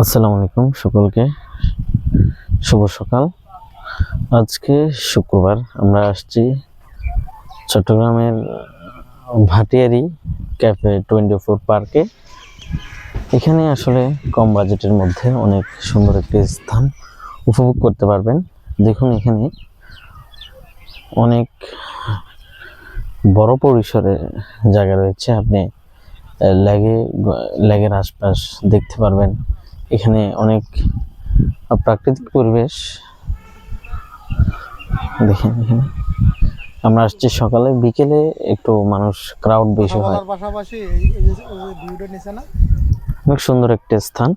আসসালামু আলাইকুম সকলকে। শুভ সকাল। আজকে শুক্রবার, আমরা আসছি চট্টগ্রামের ভাটিয়ারি ক্যাফে টোয়েন্টি ফোর পার্কে। এখানে আসলে কম বাজেটের মধ্যে অনেক সুন্দর একটি স্থান উপভোগ করতে পারবেন। দেখুন এখানে অনেক বড় পরিসরে জায়গা রয়েছে। আপনি লেগে, লেগের আশপাশ দেখতে পারবেন। এখানে অনেক প্রাকৃতিক পরিবেশ। দেখেন এখানে। আমরা আসছি সকালে বিকেলে একটু মানুষ ক্রাউড বেশি হয়। পাশাপাশি অনেক সুন্দর একটি স্থান।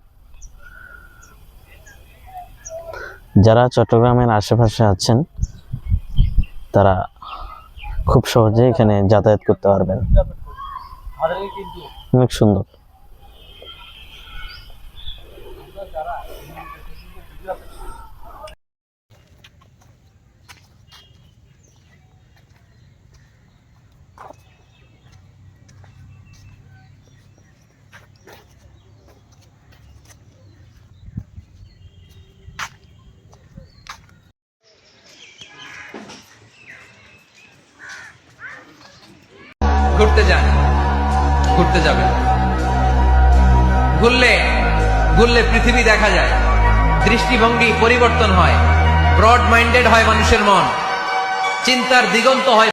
যারা চট্টগ্রামের আশেপাশে আছেন তারা খুব সহজে এখানে যাতায়াত করতে পারবেন। অনেক সুন্দর। ঘুরতে যান ঘুরতে যাবেন। ঘুরলে ঘুরলে পৃথিবী দেখা যায়। দৃষ্টিভঙ্গি পরিবর্তন হয়। ব্রড মাইন্ডেড হয় মানুষের মন। চিন্তার দিগন্ত হয়।